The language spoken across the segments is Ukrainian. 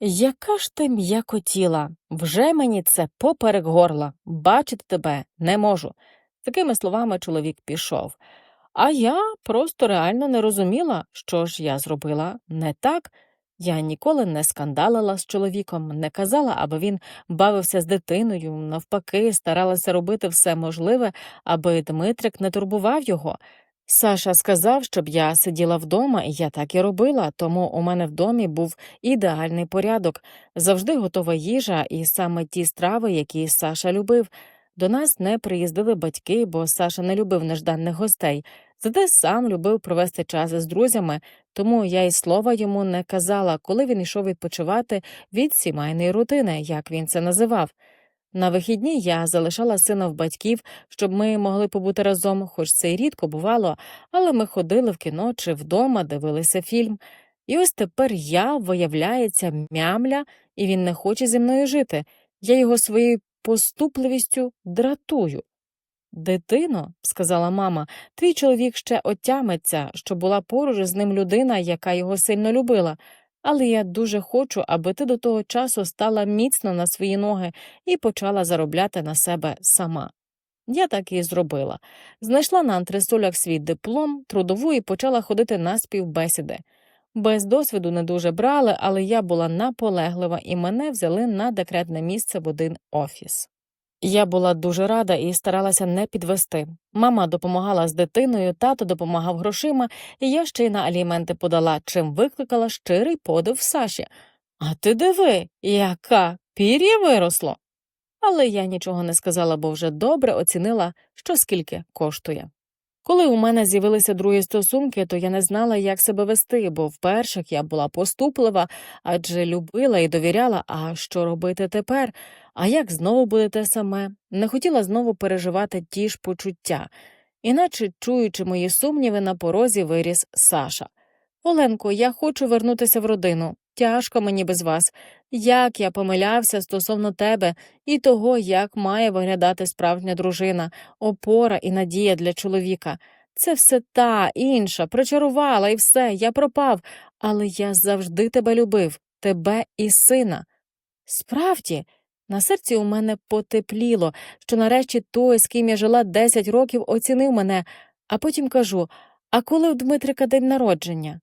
Яка ж ти м'якотіла? Вже мені це поперек горла. Бачити тебе не можу. Такими словами чоловік пішов. А я просто реально не розуміла, що ж я зробила не так. Я ніколи не скандалила з чоловіком, не казала, аби він бавився з дитиною, навпаки, старалася робити все можливе, аби Дмитрик не турбував його. Саша сказав, щоб я сиділа вдома, і я так і робила, тому у мене в домі був ідеальний порядок, завжди готова їжа, і саме ті страви, які Саша любив. До нас не приїздили батьки, бо Саша не любив нежданих гостей, зате сам любив провести час з друзями, тому я й слова йому не казала, коли він йшов відпочивати від сімейної рутини, як він це називав. На вихідні я залишала сина в батьків, щоб ми могли побути разом, хоч це й рідко бувало, але ми ходили в кіно чи вдома, дивилися фільм. І ось тепер я, виявляється, мямля, і він не хоче зі мною жити. Я його своєю поступливістю дратую. Дитино, сказала мама, твій чоловік ще отямиться, що була поруч з ним людина, яка його сильно любила, але я дуже хочу, аби ти до того часу стала міцно на свої ноги і почала заробляти на себе сама. Я так і зробила. Знайшла на антресолях свій диплом, трудову і почала ходити на співбесіди. Без досвіду не дуже брали, але я була наполеглива і мене взяли на декретне місце в один офіс. Я була дуже рада і старалася не підвести. Мама допомагала з дитиною, тато допомагав грошима, і я ще й на аліменти подала, чим викликала щирий подив Саші. А ти диви, яка пір'я виросло. Але я нічого не сказала, бо вже добре оцінила, що скільки коштує. Коли у мене з'явилися другі стосунки, то я не знала, як себе вести, бо в перших я була поступлива, адже любила і довіряла, а що робити тепер? А як знову буде те саме? Не хотіла знову переживати ті ж почуття, іначе, чуючи мої сумніви, на порозі виріс Саша. Оленко, я хочу вернутися в родину. Тяжко мені без вас. Як я помилявся стосовно тебе і того, як має виглядати справжня дружина, опора і надія для чоловіка. Це все та інша, причарувала і все, я пропав, але я завжди тебе любив, тебе і сина. Справді, на серці у мене потепліло, що нарешті той, з ким я жила 10 років, оцінив мене, а потім кажу а коли у Дмитрика день народження?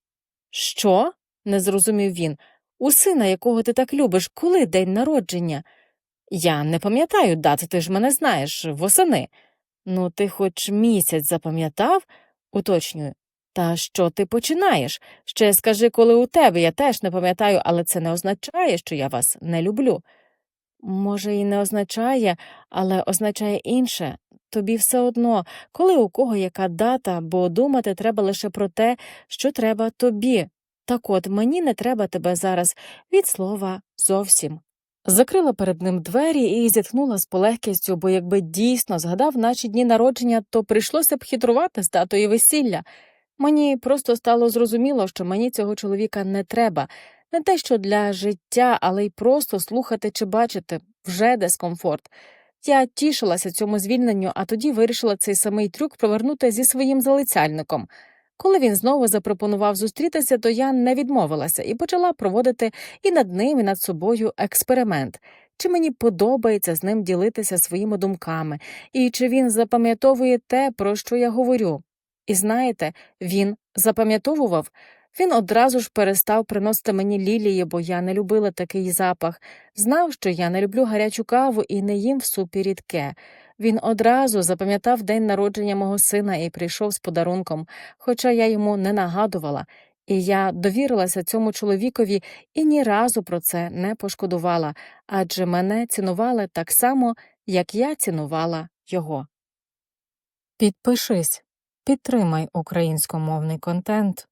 Що? не зрозумів він. У сина, якого ти так любиш, коли день народження? Я не пам'ятаю дати, ти ж мене знаєш, восени. Ну, ти хоч місяць запам'ятав, уточнюю. Та що ти починаєш? Ще скажи, коли у тебе, я теж не пам'ятаю, але це не означає, що я вас не люблю. Може, і не означає, але означає інше. Тобі все одно, коли у кого яка дата, бо думати треба лише про те, що треба тобі. Так от мені не треба тебе зараз від слова зовсім. Закрила перед ним двері і зітхнула з полегкістю, бо якби дійсно згадав наші дні народження, то прийшлося б хитрувати з татою весілля. Мені просто стало зрозуміло, що мені цього чоловіка не треба, не те, що для життя, але й просто слухати чи бачити вже дискомфорт. Я тішилася цьому звільненню, а тоді вирішила цей самий трюк провернути зі своїм залицяльником. Коли він знову запропонував зустрітися, то я не відмовилася і почала проводити і над ним, і над собою експеримент. Чи мені подобається з ним ділитися своїми думками, і чи він запам'ятовує те, про що я говорю? І знаєте, він запам'ятовував. Він одразу ж перестав приносити мені лілії, бо я не любила такий запах, знав, що я не люблю гарячу каву і не їм в супі рідке. Він одразу запам'ятав день народження мого сина і прийшов з подарунком, хоча я йому не нагадувала, і я довірилася цьому чоловікові і ні разу про це не пошкодувала, адже мене цінували так само, як я цінувала його. Підпишись, підтримай українськомовний контент.